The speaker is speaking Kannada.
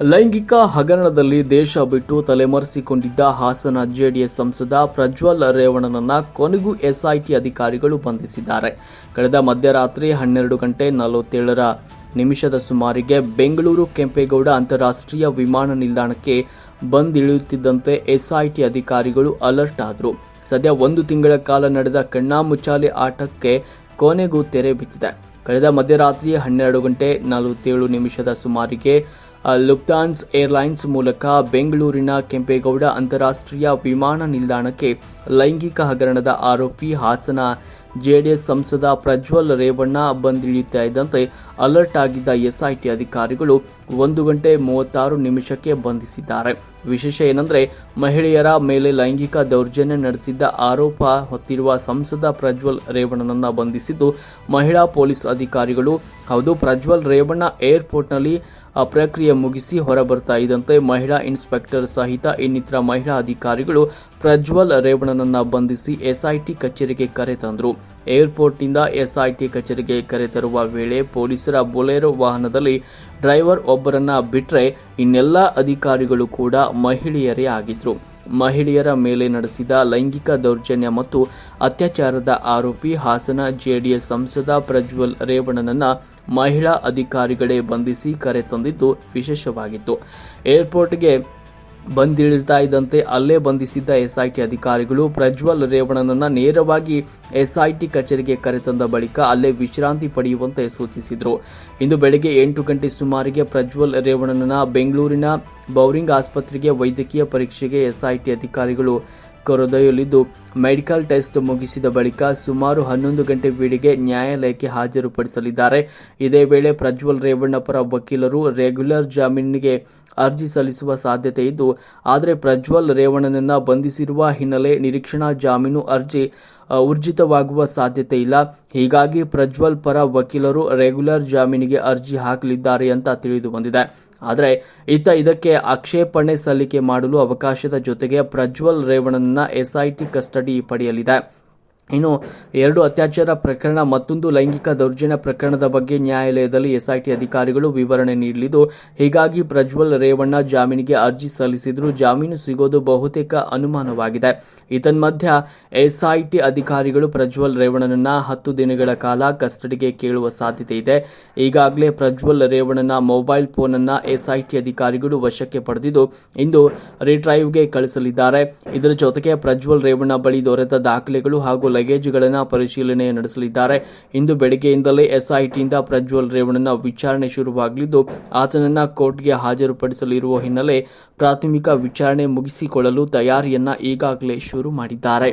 ಲೈಂಗಿಕ ಹಗರಣದಲ್ಲಿ ದೇಶ ಬಿಟ್ಟು ತಲೆಮರೆಸಿಕೊಂಡಿದ್ದ ಹಾಸನ ಜೆಡಿಎಸ್ ಸಂಸದ ಪ್ರಜ್ವಲ್ ರೇವಣ್ಣನನ್ನ ಕೊನೆಗೂ ಎಸ್ಐಟಿ ಅಧಿಕಾರಿಗಳು ಬಂಧಿಸಿದ್ದಾರೆ. ಕಳೆದ ಮಧ್ಯರಾತ್ರಿ ಹನ್ನೆರಡು ಗಂಟೆ ನಲವತ್ತೇಳರ ನಿಮಿಷದ ಸುಮಾರಿಗೆ ಬೆಂಗಳೂರು ಕೆಂಪೇಗೌಡ ಅಂತಾರಾಷ್ಟ್ರೀಯ ವಿಮಾನ ನಿಲ್ದಾಣಕ್ಕೆ ಬಂದಿಳಿಯುತ್ತಿದ್ದಂತೆ ಎಸ್ಐಟಿ ಅಧಿಕಾರಿಗಳು ಅಲರ್ಟ್ ಆದರು. ಸದ್ಯ ಒಂದು ತಿಂಗಳ ಕಾಲ ನಡೆದ ಕಣ್ಣಾಮುಚ್ಚಾಲೆ ಆಟಕ್ಕೆ ಕೊನೆಗೂ ತೆರೆ ಬಿದ್ದಿದೆ. ಕಳೆದ ಮಧ್ಯರಾತ್ರಿ ಹನ್ನೆರಡು ಗಂಟೆ ನಲವತ್ತೇಳು ನಿಮಿಷದ ಸುಮಾರಿಗೆ ಆ, ಲುಫ್ತಾನ್ಸ್ ಏರ್ಲೈನ್ಸ್ ಮೂಲಕ ಬೆಂಗಳೂರಿನ ಕೆಂಪೇಗೌಡ ಅಂತಾರಾಷ್ಟ್ರೀಯ ವಿಮಾನ ನಿಲ್ದಾಣಕ್ಕೆ ಲೈಂಗಿಕ ಹಗರಣದ ಆರೋಪಿ ಹಾಸನ ಜೆಡಿಎಸ್ ಸಂಸದ ಪ್ರಜ್ವಲ್ ರೇವಣ್ಣ ಬಂದಿಳಿಯುತ್ತಾ ಇದ್ದಂತೆ ಅಲರ್ಟ್ ಆಗಿದ್ದ ಎಸ್ಐಟಿ ಅಧಿಕಾರಿಗಳು ಒಂದು ಗಂಟೆ ಮೂವತ್ತಾರು ನಿಮಿಷಕ್ಕೆ ಬಂಧಿಸಿದ್ದಾರೆ. ವಿಶೇಷ ಏನಂದ್ರೆ ಮಹಿಳೆಯರ ಮೇಲೆ ಲೈಂಗಿಕ ದೌರ್ಜನ್ಯ ನಡೆಸಿದ್ದ ಆರೋಪ ಹೊತ್ತಿರುವ ಸಂಸದ ಪ್ರಜ್ವಲ್ ರೇವಣ್ಣನನ್ನ ಬಂಧಿಸಿದ್ದು ಮಹಿಳಾ ಪೊಲೀಸ್ ಅಧಿಕಾರಿಗಳು. ಹೌದು ಪ್ರಜ್ವಲ್ ರೇವಣ್ಣ ಏರ್ಪೋರ್ಟ್ನಲ್ಲಿ ಆ ಪ್ರಕ್ರಿಯೆ ಮುಗಿಸಿ ಹೊರಬರ್ತಾ ಇದ್ದಂತೆ ಮಹಿಳಾ ಇನ್ಸ್ಪೆಕ್ಟರ್ ಸಹಿತ ಇನ್ನಿತರ ಮಹಿಳಾ ಅಧಿಕಾರಿಗಳು ಪ್ರಜ್ವಲ್ ರೇವಣ್ಣನನ್ನ ಬಂಧಿಸಿ ಎಸ್ಐಟಿ ಕಚೇರಿಗೆ ಕರೆತಂದರು ಏರ್ಪೋರ್ಟ್ನಿಂದ ಎಸ್ಐಟಿ ಕಚೇರಿಗೆ ಕರೆತರುವ ವೇಳೆ ಪೊಲೀಸರ ಬೊಲೆರೋ ವಾಹನದಲ್ಲಿ ಡ್ರೈವರ್ ಒಬ್ಬರನ್ನ ಬಿಟ್ಟರೆ ಇನ್ನೆಲ್ಲ ಅಧಿಕಾರಿಗಳು ಕೂಡ ಮಹಿಳೆಯರೇ ಆಗಿದ್ರು. ಮಹಿಳೆಯರ ಮೇಲೆ ನಡೆಸಿದ ಲೈಂಗಿಕ ದೌರ್ಜನ್ಯ ಮತ್ತು ಅತ್ಯಾಚಾರದ ಆರೋಪಿ ಹಾಸನ ಜೆಡಿಎಸ್ ಸಂಸದ ಪ್ರಜ್ವಲ್ ರೇವಣ್ಣನನ್ನ ಮಹಿಳಾ ಅಧಿಕಾರಿಗಳೇ ಬಂಧಿಸಿ ಕರೆ ತಂದಿದ್ದು ವಿಶೇಷವಾಗಿತ್ತು. ಏರ್ಪೋರ್ಟ್ಗೆ ಬಂದಿಳಿತಾ ಇದ್ದಂತೆ ಅಲ್ಲೇ ಬಂಧಿಸಿದ್ದ ಎಸ್ಐಟಿ ಅಧಿಕಾರಿಗಳು ಪ್ರಜ್ವಲ್ ರೇವಣ್ಣನನ್ನ ನೇರವಾಗಿ ಎಸ್ಐಟಿ ಕಚೇರಿಗೆ ಕರೆತಂದ ಬಳಿಕ ಅಲ್ಲೇ ವಿಶ್ರಾಂತಿ ಪಡೆಯುವಂತೆ ಸೂಚಿಸಿದರು. ಇಂದು ಬೆಳಗ್ಗೆ ಎಂಟು ಗಂಟೆ ಸುಮಾರಿಗೆ ಪ್ರಜ್ವಲ್ ರೇವಣ್ಣನನ್ನ ಬೆಂಗಳೂರಿನ ಬೌರಿಂಗ್ ಆಸ್ಪತ್ರೆಗೆ ವೈದ್ಯಕೀಯ ಪರೀಕ್ಷೆಗೆ ಎಸ್ಐಟಿ ಅಧಿಕಾರಿಗಳು ಕರೆದೊಯ್ಯಲಿದ್ದು, ಮೆಡಿಕಲ್ ಟೆಸ್ಟ್ ಮುಗಿಸಿದ ಬಳಿಕ ಸುಮಾರು ಹನ್ನೊಂದು ಗಂಟೆ ವೇಳೆಗೆ ನ್ಯಾಯಾಲಯಕ್ಕೆ ಹಾಜರುಪಡಿಸಲಿದ್ದಾರೆ. ಇದೇ ವೇಳೆ ಪ್ರಜ್ವಲ್ ರೇವಣ್ಣ ಪರ ವಕೀಲರು ರೆಗ್ಯುಲರ್ ಜಾಮೀನಿಗೆ ಅರ್ಜಿ ಸಲ್ಲಿಸುವ ಸಾಧ್ಯತೆ ಇದ್ದು, ಆದರೆ ಪ್ರಜ್ವಲ್ ರೇವಣ್ಣನನ್ನ ಬಂಧಿಸಿರುವ ಹಿನ್ನೆಲೆ ನಿರೀಕ್ಷಣಾ ಜಾಮೀನು ಅರ್ಜಿ ಊರ್ಜಿತವಾಗುವ ಸಾಧ್ಯತೆ ಇಲ್ಲ. ಹೀಗಾಗಿ ಪ್ರಜ್ವಲ್ ಪರ ವಕೀಲರು ರೆಗ್ಯುಲರ್ ಜಾಮೀನಿಗೆ ಅರ್ಜಿ ಹಾಕಲಿದ್ದಾರೆ ಅಂತ ತಿಳಿದು ಬಂದಿದೆ. ಆದರೆ ಇತ್ತ ಇದಕ್ಕೆ ಆಕ್ಷೇಪಣೆ ಸಲ್ಲಿಕೆ ಮಾಡಲು ಅವಕಾಶದ ಜೊತೆಗೆ ಪ್ರಜ್ವಲ್ ರೇವಣ್ಣನನ್ನ ಎಸ್ಐಟಿ ಕಸ್ಟಡಿ ಪಡೆಯಲಿದೆ. ಇನ್ನು ಎರಡು ಅತ್ಯಾಚಾರ ಪ್ರಕರಣ, ಮತ್ತೊಂದು ಲೈಂಗಿಕ ದೌರ್ಜನ್ಯ ಪ್ರಕರಣದ ಬಗ್ಗೆ ನ್ಯಾಯಾಲಯದಲ್ಲಿ ಎಸ್ಐಟಿ ಅಧಿಕಾರಿಗಳು ವಿವರಣೆ ನೀಡಲಿದ್ದು, ಹೀಗಾಗಿ ಪ್ರಜ್ವಲ್ ರೇವಣ್ಣ ಜಾಮೀನಿಗೆ ಅರ್ಜಿ ಸಲ್ಲಿಸಿದ್ರು ಜಾಮೀನು ಸಿಗೋದು ಬಹುತೇಕ ಅನುಮಾನವಾಗಿದೆ. ಇದನ್ಮಧ್ಯ ಎಸ್ಐಟಿ ಅಧಿಕಾರಿಗಳು ಪ್ರಜ್ವಲ್ ರೇವಣ್ಣನನ್ನ ಹತ್ತು ದಿನಗಳ ಕಾಲ ಕಸ್ಟಡಿಗೆ ಕೇಳುವ ಸಾಧ್ಯತೆ ಇದೆ. ಈಗಾಗಲೇ ಪ್ರಜ್ವಲ್ ರೇವಣ್ಣನ ಮೊಬೈಲ್ ಫೋನ್ ಅನ್ನ ಎಸ್ಐಟಿ ಅಧಿಕಾರಿಗಳು ವಶಕ್ಕೆ ಪಡೆದಿದ್ದು, ಇಂದು ರಿಟ್ರೈವ್ಗೆ ಕಳಿಸಲಿದ್ದಾರೆ ಇದರ ಜೊತೆಗೆ ಪ್ರಜ್ವಲ್ ರೇವಣ್ಣ ಬಳಿ ದೊರೆತ ದಾಖಲೆಗಳು ಹಾಗೂ ಲಗೇಜ್ಗಳನ್ನು ಪರಿಶೀಲನೆ ನಡೆಸಲಿದ್ದಾರೆ. ಇಂದು ಬೆಳಗ್ಗೆಯಿಂದಲೇ ಎಸ್ಐಟಿಯಿಂದ ಪ್ರಜ್ವಲ್ ರೇವಣ್ಣನ ವಿಚಾರಣೆ ಶುರುವಾಗಲಿದ್ದು, ಆತನನ್ನ ಕೋರ್ಟ್ಗೆ ಹಾಜರುಪಡಿಸಲಿರುವ ಹಿನ್ನೆಲೆ ಪ್ರಾಥಮಿಕ ವಿಚಾರಣೆ ಮುಗಿಸಿಕೊಳ್ಳಲು ತಯಾರಿಯನ್ನ ಈಗಾಗಲೇ ಶುರು ಮಾಡಿದ್ದಾರೆ.